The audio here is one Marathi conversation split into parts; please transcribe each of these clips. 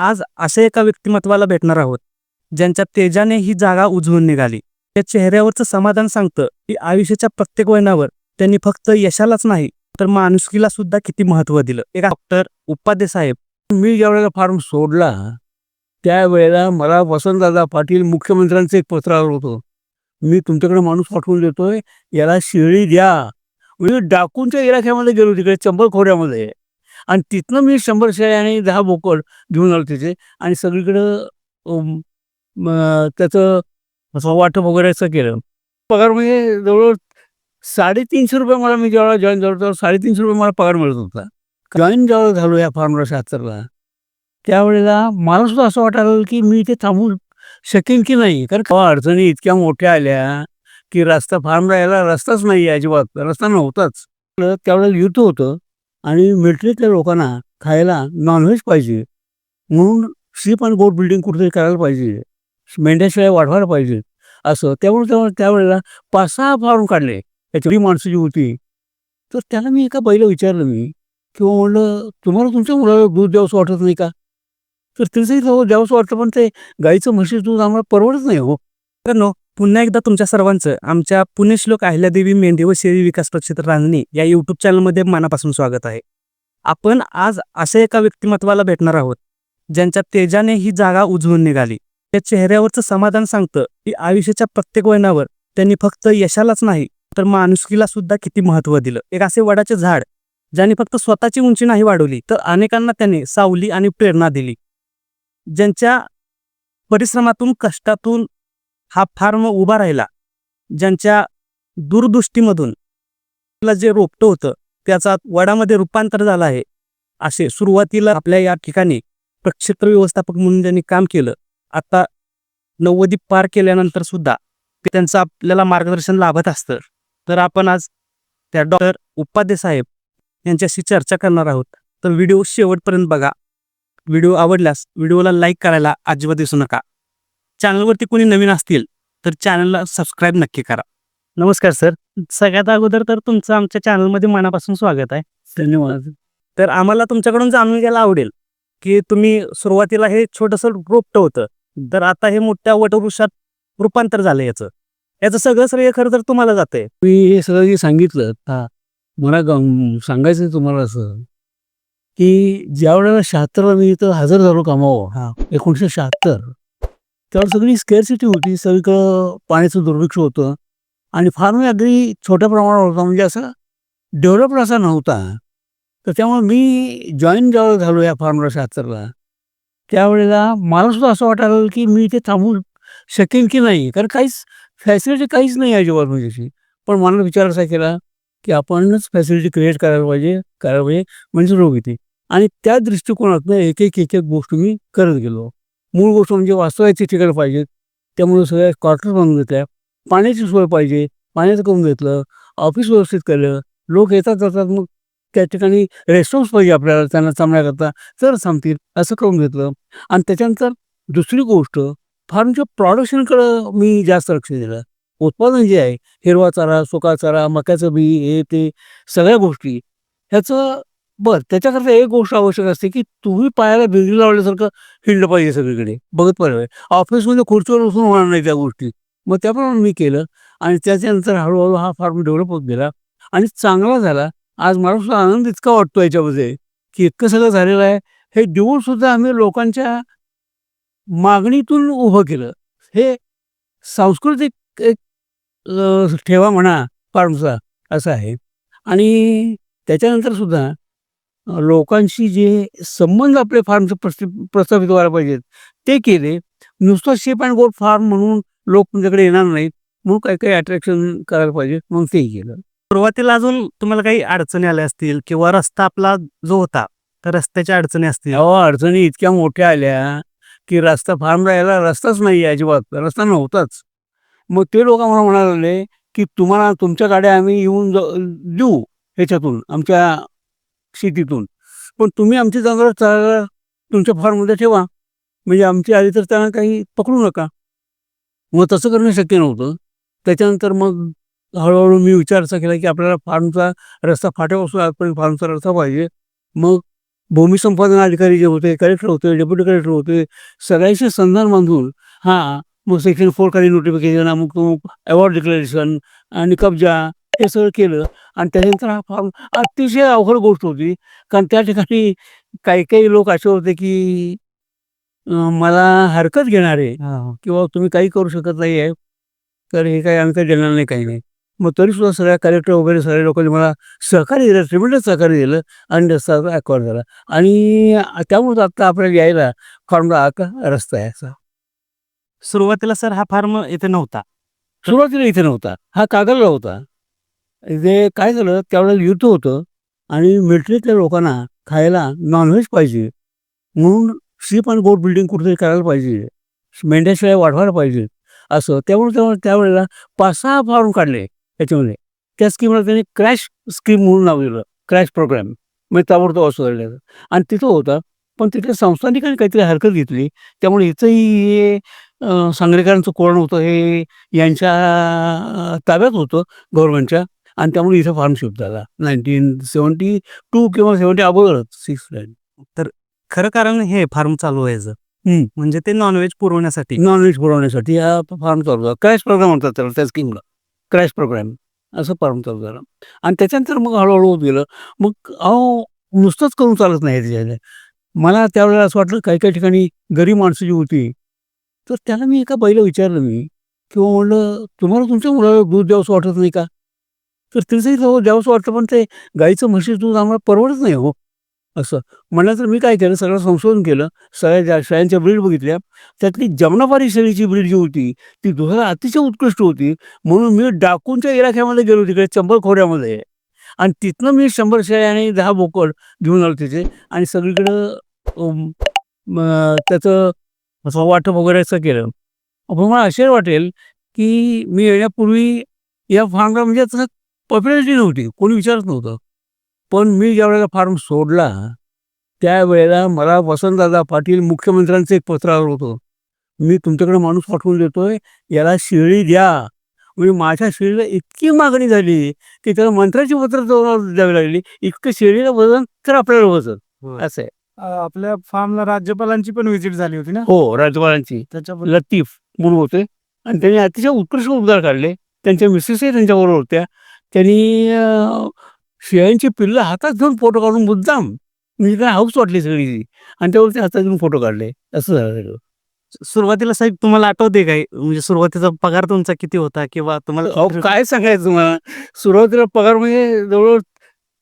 आज अशा एका व्यक्तिमत्वाला भेटणार आहोत ज्यांच्या तेजाने ही जागा उजवून निघाली. त्या चेहऱ्यावरचं समाधान सांगतं की आयुष्याच्या प्रत्येक वळणावर त्यांनी फक्त यशालाच नाही तर माणुसकीला सुद्धा किती महत्त्व दिलं. एक डॉक्टर उपाध्ये साहेब मी ज्यावेळेला फॉर्म सोडला त्यावेळेला मला वसंतदादा पाटील मुख्यमंत्र्यांचं एक पत्र आलं होतं. मी तुमच्याकडे माणूस पाठवून देतोय याला शिळी द्या. म्हणजे डाकूनच्या इलाक्यामध्ये गेलो तिकडे चंबल खोऱ्यामध्ये आणि तिथनं मी शंभर शेळ्या आणि दहा बोकड घेऊन आलो तिथे. आणि सगळीकडं त्याचं असं वाटप वगैरे असं केलं. पगार म्हणजे जवळ साडेतीनशे रुपये मला मी जेव्हा जॉईन झालो तेव्हा साडेतीनशे रुपये मला पगार मिळत होता. जॉईन जेव्हा झालो या फार्मला शहात्तरला त्यावेळेला मला सुद्धा असं वाटायला की मी इथे थांबू शकेन की नाही? कारण का अडचणी इतक्या मोठ्या आल्या की रस्ता फार्मला यायला रस्ताच नाही अजिबात. रस्ता नव्हताच. त्यावेळेला युद्ध होतं. आणि मिलिटरीतल्या लोकांना खायला नॉनव्हेज पाहिजे. म्हणून शिप आणि बोट बिल्डिंग कुठेतरी करायला पाहिजे. मेंढ्याशिवाय वाढवायला पाहिजे. असं. त्यामुळे त्यामुळे त्यावेळेला पाच सहा फारून काढले. त्याची माणसं जी होती. तर त्याला मी एका बाईला विचारलं मी. किंवा म्हणलं तुम्हाला तुमच्या मुलाला दूध द्यावंसं वाटत नाही का? तर तिचंही हो द्यावंसं वाटतं पण ते गाईचं म्हशीचं दूध आम्हाला परवडत नाही हो. मित्रांनो पुन्हा एकदा तुमच्या सर्वांचं आमच्या पुण्यश्लोक अहिल्यादेवी मेंढी व शेळी विकास प्रक्षेत्र रांजणी या यूट्यूब चॅनलमध्ये मनापासून स्वागत आहे. आपण आज अशा एका व्यक्तिमत्वाला भेटणार आहोत ज्यांच्या तेजाने ही जागा उजवून निघाली. त्या चेहऱ्यावरचं समाधान सांगतं की आयुष्याच्या प्रत्येक वळणावर त्यांनी फक्त यशालाच नाही तर माणुसकीला सुद्धा किती महत्त्व दिलं. एक असे वडाचे झाड ज्याने फक्त स्वतःची उंची नाही वाढवली तर अनेकांना त्याने सावली आणि प्रेरणा दिली. ज्यांच्या परिश्रमातून कष्टातून हा फार्म उभा राहिला. ज्यांच्या दूरदृष्टीमधून ला जे रोपटं होतं त्याचा वडामध्ये रूपांतर झालं आहे. असे सुरुवातीला आपल्या या ठिकाणी प्रक्षेत्र व्यवस्थापक म्हणून ज्यांनी काम केलं आता नव्वदी पार केल्यानंतर सुद्धा ते त्यांचं आपल्याला मार्गदर्शन लाभत असतं. तर आपण आज त्या डॉक्टर उपाध्ये साहेब यांच्याशी चर्चा करणार आहोत. तर व्हिडिओ शेवटपर्यंत बघा. व्हिडिओ आवडल्यास व्हिडिओला लाईक करायला अजिबात दिसू नका. चॅनलवरती कोणी नवीन असतील तर चॅनलला सबस्क्राईब नक्की करा. नमस्कार सर. सगळ्यात अगोदर तर तुमचं आमच्या चॅनलमध्ये मनापासून स्वागत आहे. धन्यवाद. तर आम्हाला तुमच्याकडून जाणून घ्यायला आवडेल की तुम्ही सुरुवातीला हे छोटंसं रोपटं होतं तर आता हे मोठ्या वटवृक्षात रूपांतर झालं याचं. याचं सगळं श्रेय खरं तर तुम्हाला जातंय. मी हे सगळं जे सांगितलं हा मला सांगायचं तुम्हाला असं की ज्या वेळेला शहात्तरला मी इथं हजर झालो कामावर हा. एकोणीसशे शहात्तर त्यावर सगळी स्केअरसिटी होती सगळीकडं पाण्याचं दुर्भिक्ष होतं आणि फार्म अगदी छोट्या प्रमाणावर होता म्हणजे असं डेव्हलप असा नव्हता. तर त्यामुळे मी जॉईन जेव्हा झालो या फार्मला शहात्तरला त्यावेळेला मला सुद्धा असं वाटायला की मी इथे थांबू शकेन की नाही? कारण काहीच फॅसिलिटी काहीच नाही अजिबात म्हणजे अशी पण मला विचार असा केला की आपणच फॅसिलिटी क्रिएट करायला पाहिजे करायला पाहिजे म्हणजे रोग येते आणि त्या दृष्टिकोनातनं एक एक एक एक गोष्ट मी करत गेलो. मूळ गोष्ट म्हणजे वास्तवायची ठिकाणं पाहिजेत. त्यामुळे सगळ्या क्वार्टर बांधून घेतल्या. पाण्याची सोय पाहिजे. पाण्याचं करून घेतलं. ऑफिस व्यवस्थित केलं. लोक येतात जातात. मग त्या ठिकाणी रेस्टॉरंट्स पाहिजे आपल्याला. त्यांना थांबण्याकरता तर थांबतील असं करून घेतलं. आणि त्याच्यानंतर दुसरी गोष्ट फार्मच्या प्रॉडक्शनकडं मी जास्त लक्ष दिलं. उत्पादन जे आहे हिरवा चारा सुका चारा मक्याचं बी हे ते सगळ्या गोष्टी. ह्याचं बरं त्याच्याकरता एक गोष्ट आवश्यक असते की तुम्ही पायाला बिगडी लावल्यासारखं हिंडलं पाहिजे सगळीकडे बघत पाहिजे ऑफिसमध्ये खुर्चीवर बसून होणार नाही त्या गोष्टी. मग त्याप्रमाणे मी केलं आणि त्याच्यानंतर हळूहळू हा फार्म डेव्हलप होत गेला आणि चांगला झाला. आज मला सुद्धा आनंद इतका वाटतो याच्यामध्ये की इतकं सगळं झालेलं आहे. हे देऊन सुद्धा आम्ही लोकांच्या मागणीतून उभं केलं. हे सांस्कृतिक एक ठेवा म्हणा फार्मचा असं आहे. आणि त्याच्यानंतर सुद्धा लोकांशी जे संबंध आपले फार्मचे प्रस्थि प्रस्थापित व्हायला पाहिजेत ते केले. नुसतं शेप अँड गोट फार्म म्हणून लोक तुमच्याकडे येणार नाहीत म्हणून काही काही अट्रॅक्शन करायला पाहिजे मग तेही केलं. सुरुवातीला अजून तुम्हाला काही अडचणी आल्या असतील किंवा रस्ता आपला जो होता तर रस्त्याच्या अडचणी असतील? तेव्हा अडचणी इतक्या मोठ्या आल्या की रस्ता फार्म राहायला रस्ताच नाही आहे अजिबात रस्ता नव्हताच. मग ते लोक आम्हाला म्हणायला लागले की तुम्हाला तुमच्या गाड्या आम्ही येऊन ज- देऊ ह्याच्यातून आमच्या शेतीतून. पण तुम्ही आमची जनावरं चालायला तुमच्या फार्ममध्ये ठेवा. म्हणजे आमची आली तर त्यांना काही पकडू नका. मग तसं करणं शक्य नव्हतं. त्याच्यानंतर मग हळूहळू मी विचार असा केला की आपल्याला फार्मचा रस्ता फाट्यापासून आजपर्यंत फार्मचा रस्ता पाहिजे. मग भूमी संपादन अधिकारी जे होते कलेक्टर होते डेप्युटी कलेक्टर होते सगळ्यांशी संधान बांधून हा मग सेक्शन फोर खाली नोटिफिकेशन अमुक अमुक अवॉर्ड डिक्लेरेशन आणि कब्जा हे सगळं केलं. आणि त्याच्यानंतर हा फॉर्म अतिशय अवघड गोष्ट होती. कारण त्या ठिकाणी काही काही लोक असे होते की अं, मला हरकत घेणारे किंवा तुम्ही काही करू शकत नाही आहे तर हे काही आम्ही काही देणार नाही काही नाही. मग तरीसुद्धा सगळ्या कलेक्टर वगैरे सगळ्या लोकांनी मला सहकार्य दिलं ट्रिमेंडस सहकार्य दिलं आणि रस्ता अक्वायर झाला. आणि त्यामुळे आता आपल्याला यायला फॉर्मला आता रस्ता आहे असा. सुरुवातीला सर हा फार्म इथे नव्हता. सुरुवातीला इथे नव्हता. हा कागलला होता. जे काय झालं त्यावेळेला युद्ध होतं आणि मिलिटरीतल्या लोकांना खायला नॉनव्हेज पाहिजे. म्हणून शिप आणि बोट बिल्डिंग कुठेतरी करायला पाहिजे. मेंढ्याशिवाय वाढवायला पाहिजे. असं. त्यामुळे त्यामुळे त्यावेळेला पाच सहा फॉर्म काढले याच्यामध्ये त्या स्कीमला त्यांनी क्रॅश स्कीम म्हणून नाव दिलं. क्रॅश प्रोग्राम म्हणजे ताबडतोब असं झालेलं आणि तिथं होता. पण तिथे संस्थानिक काहीतरी हरकत घेतली. त्यामुळे इथंही हे सांगरेकरांचं कोण होतं. हे यांच्या ताब्यात होतं गव्हर्नमेंटच्या आणि त्यामुळे इथं फार्म शिफ्ट झाला. नाईन्टीन सेवन्टी टू किंवा सेवन्टी अगोदर सिक्स खरं कारण हे फार्म चालू व्हायचं. म्हणजे ते नॉनव्हेज पुरवण्यासाठी. नॉनव्हेज पुरवण्यासाठी हा फार्म चालू झाला. क्रॅश प्रोग्राम म्हणतात त्याला त्या स्कीमला क्रॅश प्रोग्राम असं फार्म चालू झाला. आणि त्याच्यानंतर मग हळूहळू होत गेलं. मग अहो नुसतंच करून चालत नाही त्याच्याने. मला त्यावेळेला असं वाटलं काही काही ठिकाणी गरीब माणसं जी होती तर त्याला मी एका बाईला विचारलं मी किंवा म्हणलं तुम्हाला तुमच्या मुलाला दूध द्यावंसं वाटत नाही का? तर तिचंही जवळ द्यावंसं वाटतं पण ते गाईचं म्हशी दूध आम्हाला परवडत नाही हो असं. म्हणलं तर मी काय केलं सगळं संशोधन केलं सगळ्या ज्या शाळांच्या ब्रीड बघितल्या त्यातली जमनापारी शेळीची ब्रीड जी होती ती दुधाला अतिशय उत्कृष्ट होती. म्हणून मी डाकूंच्या इलाख्यामध्ये गेलो तिकडे चंबल खोऱ्यामध्ये आणि तिथनं मी शंभर शेळ्या आणि दहा बोकड घेऊन आलो तिथे. आणि सगळीकडं त्याचं असं वाटप वगैरे असं केलं. पण मला आश्चर्य वाटेल की मी येण्यापूर्वी या फार्मला म्हणजे तसं पॉप्युलॅरिटी नव्हती कोणी विचारत नव्हतं. पण मी ज्या वेळेला फार्म सोडला त्यावेळेला मला वसंतदादा पाटील मुख्यमंत्र्यांचं एक पत्र आलं होतं. मी तुमच्याकडे माणूस पाठवून देतोय याला शेळी द्या. म्हणजे माझ्या शेळीला इतकी मागणी झाली की त्याला मंत्र्याची पत्र जवळ द्यावी लागली. इतकं शेळीला वजन तर आपल्याला वजन. असं आहे. आपल्या फार्मला राज्यपालांची पण व्हिजिट झाली होती ना? हो राज्यपालांची. त्याच्याबद्दल? लतीफ म्हणून होते. आणि त्यांनी अतिशय उत्कृष्ट उद्गार काढले. त्यांच्या मिसेसही त्यांच्याबरोबर होत्या. त्यांनी शेळ्यांची पिल्लं हातात घेऊन फोटो काढून मुद्दाम म्हणजे काय हाऊस वाटली सगळी ती. आणि त्यावर ते हातात घेऊन फोटो काढले. असं झालं सगळं. सुरुवातीला साहेब तुम्हाला आठवते काय? म्हणजे सुरुवातीचा पगार तुमचा किती होता किंवा तुम्हाला अहो काय सांगायचं तुम्हाला सुरुवातीला पगार म्हणजे जवळ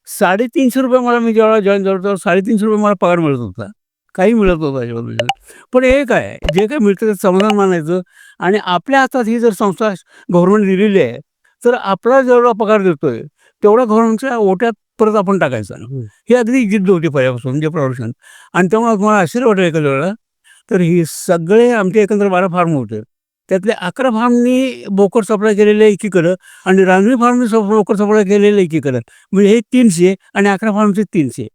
साडेतीनशे रुपये मला मी जेव्हा जॉईन झालो तेव्हा साडेतीनशे रुपये मला पगार मिळत होता. काही मिळत होतं त्याच्यामध्ये पण एक आहे जे काही मिळतं ते समाधान मानायचं. आणि आपल्या हातात ही जर संस्था गव्हर्नमेंट दिलेली आहे तर आपला जेवढा पगार देतोय तेवढा गव्हर्नमेंटच्या ओट्यात परत आपण टाकायचा. ही अगदी जिद्द होती पहिल्यापासून म्हणजे प्रॉडक्शन आणि त्यामुळे मला आश्चर्य वाटलं एका वेळेला. तर ही सगळे आमचे एकंदर बारा फार्म होते. त्यातले अकरा फार्मनी बोकड सप्लाय केलेले एकीकडं आणि रांजणी फार्मनी बोकड सप्लाय केलेले एकीकडं. म्हणजे हे तीनशे आणि अकरा फार्मचे तीनशे.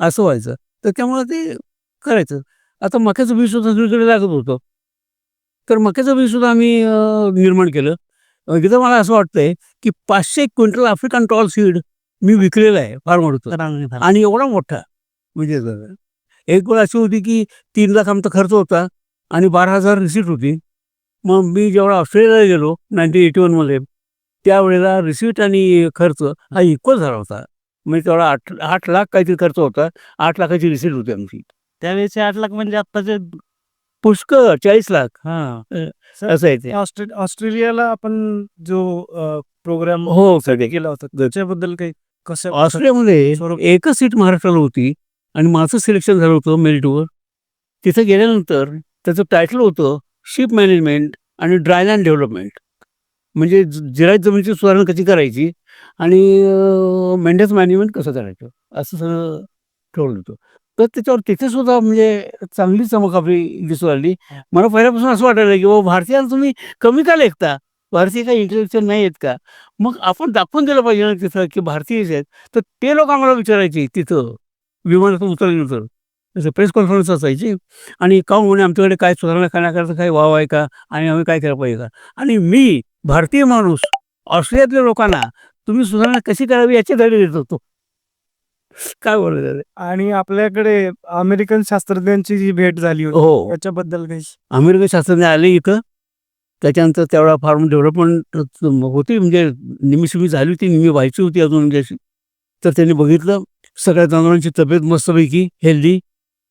असं व्हायचं. तर त्यामुळे ते करायचं. आता मक्याचं बी सुद्धा सगळीकडे लागत होतं. तर मक्याचं बी सुद्धा आम्ही निर्माण केलं. इथं मला असं वाटतंय की पाचशे क्विंटल आफ्रिकन टॉल सीड मी विकलेलं आहे रांगणी फार्म. आणि एवढा मोठा. म्हणजे. एक वेळ अशी होती की तीन लाख आमचा खर्च होता आणि बारा हजार रिसीट होती. मग मी जेव्हा ऑस्ट्रेलियाला गेलो नाईन्टीन एटी वनमध्ये त्यावेळेला रिसीट आणि खर्च हा इक्वल झाला होता. म्हणजे तेवढा आठ आठ लाख काहीतरी खर्च होता. आठ लाखाची रिसीट होती आमची. त्यावेळेचे आठ लाख म्हणजे आत्ताचे पुष्कळ चाळीस लाख. हा. असं आहे ते. ऑस्ट्रे- ऑस्ट्रेलियाला आपण जो प्रोग्राम हो सगळे केला होता त्याच्याबद्दल काही कसं ऑस्ट्रेलियामध्ये एकच सीट महाराष्ट्राला होती आणि माझं सिलेक्शन झालं होतं मेरिटवर. तिथे गेल्यानंतर त्याचं टायटल होतं sheep management and dryland development म्हणजे ज- जिरायत जमिनीची सुधारणा कशी करायची आणि मेंढ्याचं मॅनेजमेंट कसं करायचं असं सगळं ठेवलं होतं. तर त्याच्यावर तिथे सुद्धा म्हणजे चांगली चमक आपली दिसून आली. मला पहिल्यापासून असं वाटायला की बाबा भारतीयांना तुम्ही कमी का लेखता? भारतीय काही इंटेलेक्च्युअल नाही आहेत का? मग आपण दाखवून दिलं पाहिजे ना तिथं की भारतीयच आहेत. तर ते लोक आम्हाला विचारायचे तिथं विमानातून उतरल्यानंतर. जसं प्रेस कॉन्फरन्स असायची आणि का म्हणे आमच्याकडे काय सुधारणा करण्याकरता काही वाव आहे का? आणि आम्ही काय केलं पाहिजे का? आणि मी भारतीय माणूस ऑस्ट्रेलियातल्या लोकांना तुम्ही सुधारणा कशी करावी याचे धडे देत होतो. काय रे? आणि आपल्याकडे अमेरिकन शास्त्रज्ञांची जी भेट झाली होती हो. त्याच्याबद्दल काही? अमेरिकन शास्त्रज्ञ आले इथं त्याच्यानंतर तेवढा फार्म डेव्हलपमेंट होती म्हणजे निमिषमी झाली होती निमी व्हायची होती अजून म्हणजे तर त्यांनी बघितलं सगळ्या जनावरांची तब्येत मस्तपैकी हेल्दी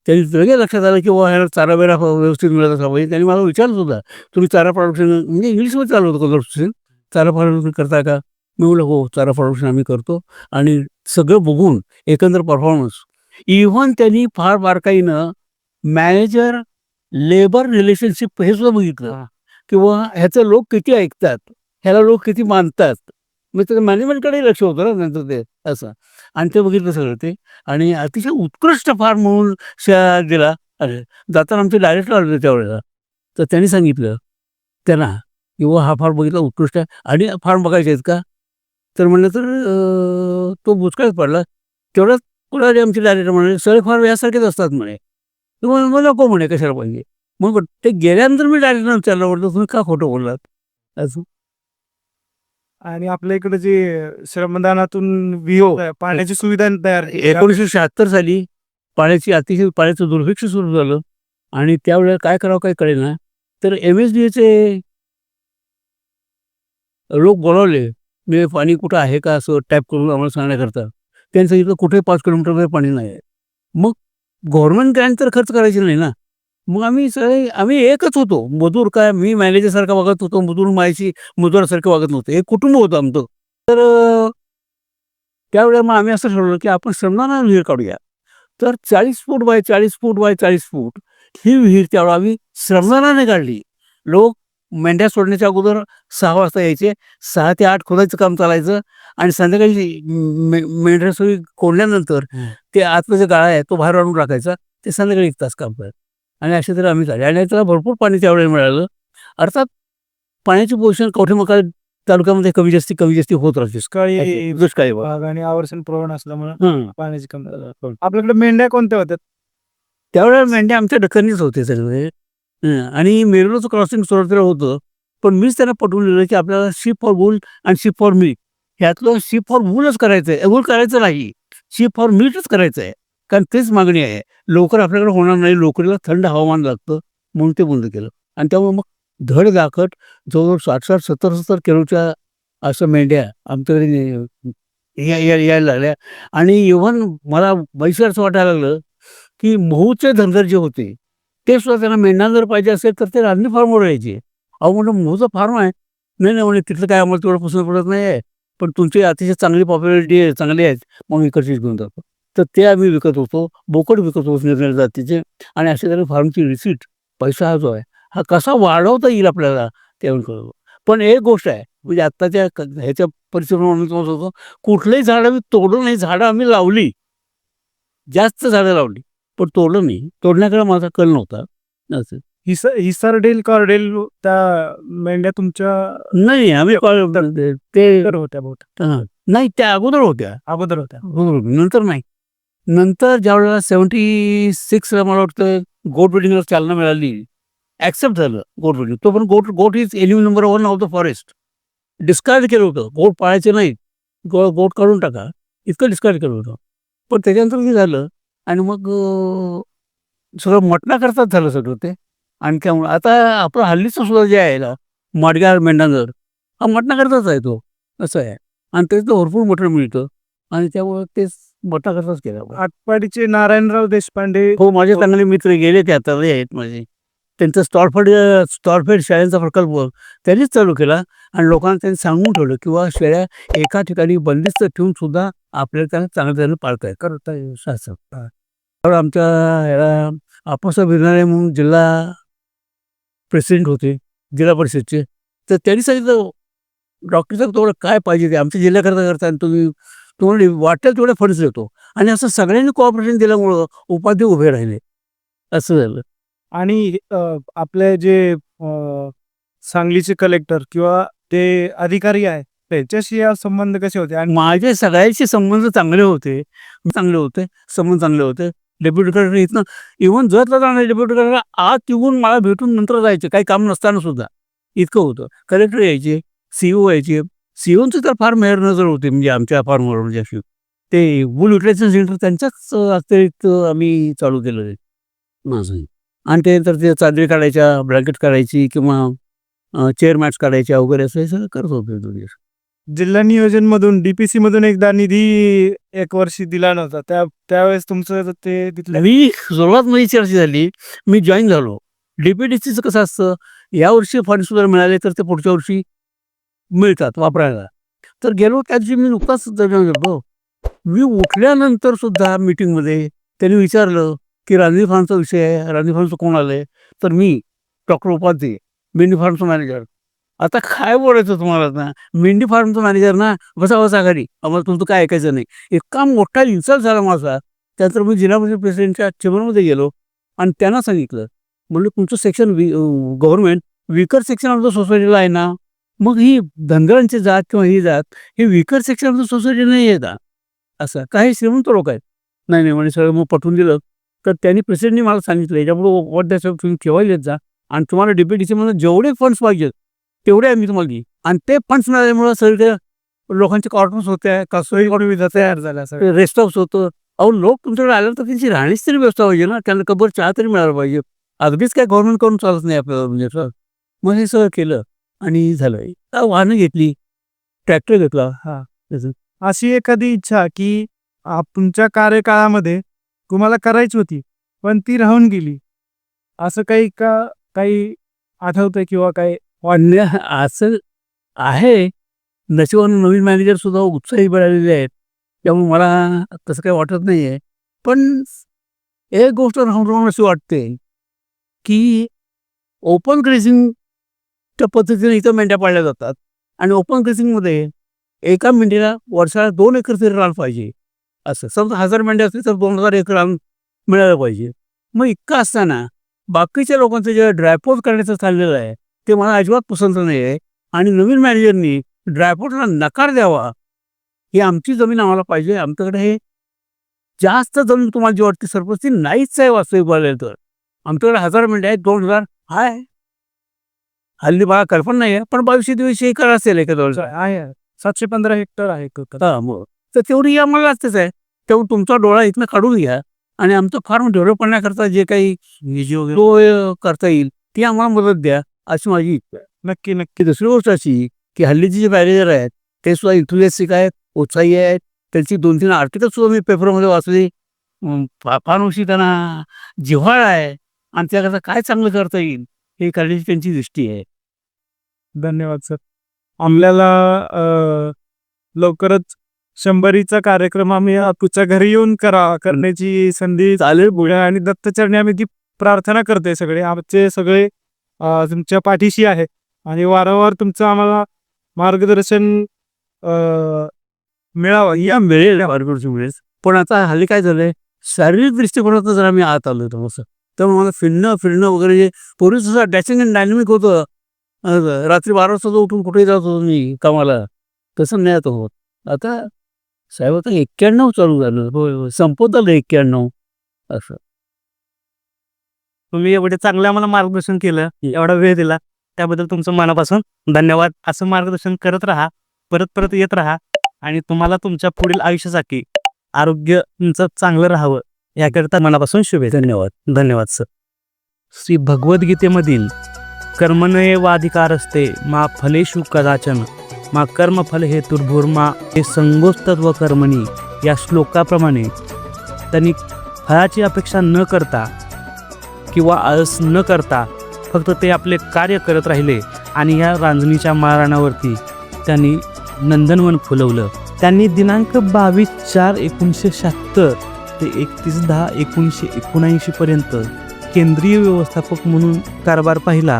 त्यांनी लगेच लक्षात आलं की वा ह्याला चारा बिरा व्यवस्थित मिळत असा पाहिजे त्यांनी मला विचारलं सुद्धा तुम्ही चारा प्रोडक्शन म्हणजे इंग्लिशमध्ये चालू होतं कलर चारा प्रोडक्शन करता का? मी म्हटलं हो चारा प्रोडक्शन आम्ही करतो आणि सगळं बघून एकंदर परफॉर्मन्स इव्हन त्यांनी फार बारकाईनं मॅनेजर लेबर रिलेशनशिप हे सुद्धा बघितलं. किंवा ह्याचं लोक किती ऐकतात ह्याला लोक किती मानतात. मग त्याचं मॅनेजमेंटकडे लक्ष होतं ना नंतर ते असं. आणि ते बघितलं सगळं ते. आणि अतिशय उत्कृष्ट फार्म म्हणून शा दिला. अरे जाताना आमचे डायरेक्टर आले त्यावेळेला. तर त्यांनी सांगितलं त्यांना किंवा हा फार्म बघितला उत्कृष्ट आहे. आणि फार्म बघायचे आहेत का? तर म्हणलं तर तो बुचकाच पडला. तेवढ्यात कुणाले आमचे डायरेक्टर म्हणाले सगळे फार्म यासारखेच असतात म्हणे. मग मला नको म्हणे कशाला पाहिजे. मग ते गेल्यानंतर मी डायरेक्टर विचारलं म्हटलं तुम्ही का खोटं बोललात? असं. आणि आपल्या इकडे जे श्रमदानातून विहो पाण्याची सुविधा तयार एकोणीसशे शहात्तर साली पाण्याची अतिशय पाण्याचं दुर्भिक्ष सुरू झालं. आणि त्यावेळेला काय करावं काय कळेल ना तर एम एस डी एचे लोक बोलावले. म्हणजे पाणी कुठं आहे का असं टॅप करून आम्हाला सांगण्याकरता. त्यांनी सांगितलं कुठे पाच किलोमीटरमध्ये पाणी नाही. आहे मग गव्हर्नमेंट ग्रँट तर खर्च करायची नाही ना. मग आम्ही सगळे आम्ही एकच होतो. मजूर काय मी मॅनेजरसारखा वागत होतो मजूर माझी मजुरासारखं वागत नव्हतं. एक कुटुंब होतं आमचं. तर त्यावेळेला मग आम्ही असं ठरवलं की आपण श्रमदाना विहीर काढूया. तर चाळीस फूट बाय चाळीस फूट बाय चाळीस फूट ही विहीर त्यावेळेला आम्ही श्रमदानाने काढली. लोक मेंढ्या सोडण्याच्या अगोदर सहा वाजता यायचे. सहा ते आठ खोदायचं काम चालायचं आणि संध्याकाळी मेंढ्या सगळी कोंडल्यानंतर ते आतलं जे गाळा आहे तो बाहेर आणून टाकायचा. ते संध्याकाळी एक तास काम करत आणि असे तरी आम्ही झाले. आणि त्याला भरपूर पाणी त्यावेळेला मिळालं. अर्थात पाण्याची पोझिशन कवठेमका तालुक्यामध्ये कमी जास्ती कमी जास्ती होत राहते. दुष्काळी दुष्काळी भाग. आणि आवर्षण प्रवण असल्यामुळे. पाण्याची कमतरता आपल्याकडे मेंढ्या कोणत्या होत्या? त्यावेळेला मेंढ्या आमच्या दखनीच होते सगळे. हं, आणि मेरुलाचं क्रॉसिंग सुरुवातीला होतं पण मीच त्यांना पटवून दिलं की आपल्याला शिप फॉर वूल आणि शिप फॉर मी ह्यातलं शिप फॉर वूलच करायचं आहे वूल करायचं नाही. शिप फॉर मीटच करायचं आहे कारण तेच मागणी आहे. लोकर आपल्याकडे होणार नाही लोकरीला थंड हवामान लागतं म्हणून ते बंद केलं. आणि त्यामुळे मग धड दाखट जवळजवळ साठ साठ सत्तर सत्तर किलोच्या अशा मेंढ्या आमच्याकडे या- या- यायला लागल्या. आणि इव्हन मला बैसर असं वाटायला लागलं की महूचे धनगर जे होते. ते सुद्धा त्यांना मेंढा जर पाहिजे असेल तर ते रांधणी फार्मवर यायचे. अहो म्हणलं मोठं फार्म आहे. नाही नाही म्हणजे तिथलं काय आम्हाला तेवढं पसंत पडत नाही आहे पण तुमची अतिशय चांगली पॉप्युलॅरिटी आहे चांगली आहेत मग इकडचीच घेऊन जातो. तर ते आम्ही विकत होतो बोकड विकत होतो निर्णय जातीचे. आणि अशा तरी फार्मची रिसीट पैसा हा जो आहे हा कसा वाढवता येईल आपल्याला ते आम्ही कळतो पण एक गोष्ट आहे म्हणजे आत्ताच्या ह्याच्या परिसरामध्ये तुम्हाला सांगतो कुठलंही झाड आम्ही तोडून नाही झाडं आम्ही लावली. जास्त झाडं लावली. पण तोडलं नाही. तोडण्याकडे माझा कल नव्हता. असं. हिस हिसारडेल कॉर्डेल त्या मेंढ्या तुमच्या नाही आम्ही कॉल- ते तर होत्या हां. नाही त्या अगोदर होत्या. अगोदर होत्या. नंतर नाही. नंतर ज्या वेळेला सेवन्टी सिक्सला मला वाटतं गोट ब्रिडिंगला चालना मिळाली ॲक्सेप्ट झालं गोट ब्रिडिंग. तो पण goat goat is element number one of the forest. Discard केलं होतं. गोट पाळायचे नाहीत. गो गोट काढून टाका. इतकं डिस्कार्ड केलं होतं. पण त्याच्यानंतर काय झालं? आणि मग सगळं मटणाकरताच झालं सगळं ते. आणि त्यामुळे आता आपलं हल्लीचं सुद्धा जे आहे ना माडगार मेंढांगर हा मटणाकरताच आहे तो असं आहे. आणि त्याचं भरपूर मटण मिळतं. आणि त्यामुळे तेच मटणाकरताच केलं. आटपाडीचे नारायणराव देशपांडे. हो माझे चांगले मित्र गेले ते आता आहेत माझे. त्यांचं स्टॉलफेड स्टॉलफेड शेळ्यांचा प्रकल्प त्यांनीच चालू केला. आणि लोकांना त्यांनी सांगून ठेवलं किंवा शेळ्या एका ठिकाणी बंदिस्त ठेवून सुद्धा आपल्याला त्यांना चांगल्या तऱ्हेने पाळता येत करता येईल असं तर आमच्या ह्याला आप्पासाहेब बिरनारे म्हणून जिल्हा प्रेसिडेंट होते जिल्हा परिषदचे. तर त्यांनी सांगितलं डॉक्टर साहेब तुम्हाला काय पाहिजे ते? आमच्या जिल्ह्याकरता करता आणि तुम्ही तुम्हाला वाटेल तेवढे फंड्स देतो. आणि असं सगळ्यांनी कॉपरेशन दिल्यामुळं उपाधी उभे राहिले. असं झालं. आणि आपले जे सांगलीचे कलेक्टर किंवा ते अधिकारी आहे त्याच्याशी या संबंध कसे होते? आणि माझे सगळ्यांशी संबंध चांगले होते. चांगले होते संबंध चांगले होते. डेप्युटी कलेक्टर इथनं इव्हन जर जाणार डेप्युटी कलेक्टर आत येऊन मला भेटून नंतर जायचे काही काम नसताना सुद्धा. इतकं होतं. कलेक्टर यायचे सीओ यायचे. सीओची तर फार मेहर नजर होती म्हणजे आमच्या फार्मवर म्हणजे अशी. ते वूल युटिलायझेशन सेंटर त्यांच्याच अतिरिक्त आम्ही चालू केलं माझं. आणि त्यानंतर ते चादरी काढायच्या ब्लँकेट काढायची किंवा चेअर मॅट्स काढायच्या वगैरे असं हे सगळं करत होतो. दोन दिवस जिल्हा नियोजनमधून डीपीसी मधून एकदा निधी एक वर्षी दिला नव्हता. त्या त्यावेळेस तुमचं ते तिथलं मी सुरुवात माझी चर्चा झाली. मी जॉईन झालो. डीपीडीसीचं कसं असतं या वर्षी फंड सुद्धा मिळाले तर ते पुढच्या वर्षी मिळतात वापरायला. तर गेलो त्या दिवशी मी नुकताच जॉईन झालो. मी उठल्यानंतर सुद्धा मीटिंगमध्ये त्यांनी विचारलं की रणजी फार्मचा विषय आहे. रणजी फार्मचं कोण आलंय? तर मी डॉक्टर उपाध्ये मेंढी फार्मचा मॅनेजर आता काय बोलायचं तुम्हाला ना मेंढी फार्मचा मॅनेजर ना बसा बसा घरी आम्हाला तुमचं काय ऐकायचं नाही इतका मोठा इन्सल्ट झाला माझा त्यानंतर मी जिल्हा परिषद प्रेसिडेंटच्या चेंबरमध्ये गेलो आणि त्यांना सांगितलं म्हणलं तुमचं section we government weaker section of the सोसायटीला आहे ना मग ही धनगरांची जात किंवा ही जात हे weaker section of the society नाही आहे असं काही श्रीमंत लोक आहेत नाही नाही म्हणजे सगळं मग पटवून दिलं तर त्यांनी प्रेसिडेंटनी मला सांगितलं याच्यामुळे वॉट द्यायचं तुम्ही ठेवायला येत जा आणि तुम्हाला डेप्युटीचे म्हणून जेवढे फंड्स पाहिजेत तेवढे आम्ही तुम्हाला देईन. आणि ते फंड्स मिळाल्यामुळं सगळे लोकांचे क्वार्टर्स होते कसोई सुविधा तयार झाल्या सगळ्या रेस्ट हाऊस होतं. अहो लोक तुमच्याकडे आल्यावर तर त्यांची राहणीच तरी व्यवस्था पाहिजे ना. त्यांना कबर चहा तरी मिळाला पाहिजे. अगदीच काय गव्हर्नमेंट करून चालत नाही आपल्याला म्हणजे सर मग हे सगळं केलं आणि झालं वाहनं घेतली. ट्रॅक्टर घेतला. हा. अशी एखादी इच्छा की तुमच्या कार्यकाळामध्ये तुम्हाला करायची होती पण ती राहून गेली. असं काही का काही आठवतंय किंवा काही अन्य असं आहे. नशिबानं नवीन मॅनेजर सुद्धा उत्साही मिळालेले आहेत. त्यामुळे मला तसं काही वाटत नाही आहे पण एक गोष्ट राहून राहून अशी वाटते की ओपन ग्रेसिंगच्या पद्धतीने इथं मेंढ्या पाळल्या जातात. आणि ओपन ग्रेसिंगमध्ये एका मेंढीला वर्षाला दोन एकर तरी रान पाहिजे. असं समजा हजार मेंढ्या असतील तर दोन हजार एकर रान मिळालं पाहिजे. मग इतकं असताना बाकीच्या लोकांचं जे ड्रायपोज करण्याचं चाललेलं आहे ते मला अजिबात पसंत नाही आहे आणि नवीन मॅनेजरनी ड्रायपोर्टला नकार द्यावा ही आमची जमीन आम्हाला पाहिजे. आमच्याकडे हे जास्त जमीन तुम्हाला जी वाटते सरपंच ती नाहीच आहे वास्तविक बोलायला तर आमच्याकडे हजार मिनिटं आहेत दोन हजार आहे. हल्ली मला कल्पना नाही आहे पण बावीसशे दिवशी एकर असेल एका जवळ आहे. सातशे पंधरा हेक्टर आहे मग. तर तेवढी आम्हाला असतेच आहे. तेवढं तुमचा डोळा इथनं काढून घ्या आणि आमचं फार्म डेव्हलप करण्याकरता जे काही तो, करता येईल ती आम्हाला मदत द्या. अशी माझी इच्छा आहे. नक्की नक्की. दुसरी गोष्ट अशी की हल्लीचे जे मॅनेजर आहेत ते सुद्धा इन्थुलेसिक आहेत उत्साही आहेत. त्यांची दोन तीन आर्टिकल सुद्धा मी पेपरमध्ये वाचली. फार त्यांना जिव्हाळा आहे. आणि त्याकरता काय चांगलं करता येईल हे करण्याची त्यांची दृष्टी आहे. धन्यवाद सर. आपल्याला लवकरच शंभरीचा कार्यक्रम आम्ही तुमच्या घरी येऊन करा करण्याची संधी चालेल. बुड्या आणि दत्तचरणी आम्ही ती प्रार्थना करतोय सगळे आमचे सगळे तुमच्या पाठीशी आहे. आणि वारंवार तुमचं आम्हाला मार्गदर्शन मिळावं. या मिळेल मार्गदर्शन मिळेल पण आता हल्ली काय झालंय शारीरिक दृष्टिकोनातून जर आम्ही आत आलो होतो तर त्यामुळे मला फिरणं फिरणं वगैरे जे पूर्वी सुद्धा डॅशिंग अँड डायनॅमिक होतं. रात्री बारा वाजता उठून कुठेही जात होतो मी कामाला तसं नाही आता होत. आता साहेब आता एक्क्याण्णव चालू झालं. होय होय. संपत आलं एक्क्याण्णव. असं. तुम्ही एवढे चांगलं आम्हाला मार्गदर्शन केलं एवढा वेळ दिला त्याबद्दल तुमचं मनापासून धन्यवाद. असं मार्गदर्शन करत राहा परत परत येत राहा आणि तुम्हाला तुमच्या पुढील आयुष्यासाठी आरोग्य तुमचं चांगलं राहावं याकरिता मनापासून शुभेच्छा. धन्यवाद. धन्यवाद सर श्री भगवद्गीतेमधील कर्मणये वाधिकारस्ते मा फलेषु कदाचन मा कर्मफल हे मा हे संगोस्तत्व कर्मणी या श्लोकाप्रमाणे त्यांनी फळाची अपेक्षा न करता किंवा आळस न करता फक्त ते आपले कार्य करत राहिले आणि या रांजणीच्या माराणावरती त्यांनी नंदनवन फुलवलं. त्यांनी दिनांक बावीस चार एकोणीसशे शहात्तर ते एकतीस दहा एकोणीसशे एकोणऐंशीपर्यंत केंद्रीय व्यवस्थापक म्हणून कारभार पाहिला.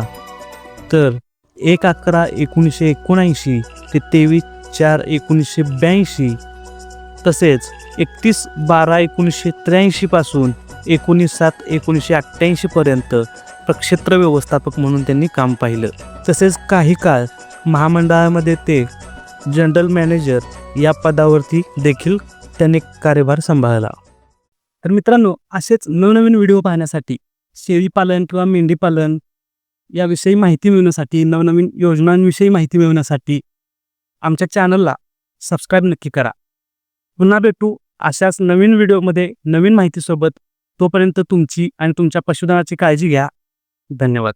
तर एक अकरा एकोणीसशे एकोणऐंशी ते तेवीस चार एकोणीसशे ब्याऐंशी तसेच एकतीस बारा एकोणीसशे त्र्याऐंशीपासून एकोणीस सात एकोणीसशे अठ्ठ्याऐंशीपर्यंत प्रक्षेत्र व्यवस्थापक म्हणून त्यांनी काम पाहिलं. तसेच काही काळ महामंडळामध्ये ते जनरल मॅनेजर या पदावरती देखील त्यांनी कार्यभार सांभाळला. तर मित्रांनो असेच नवनवीन व्हिडिओ पाहण्यासाठी शेळीपालन किंवा मेंढीपालन याविषयी माहिती मिळवण्यासाठी नवनवीन योजनांविषयी माहिती मिळवण्यासाठी आमच्या चॅनलला सबस्क्राईब नक्की करा. पुन्हा भेटू अशाच नवीन व्हिडिओमध्ये नवीन माहितीसोबत. तोपर्यंत तुमची आणि तुमच्या पशुधनाची काळजी घ्या. धन्यवाद.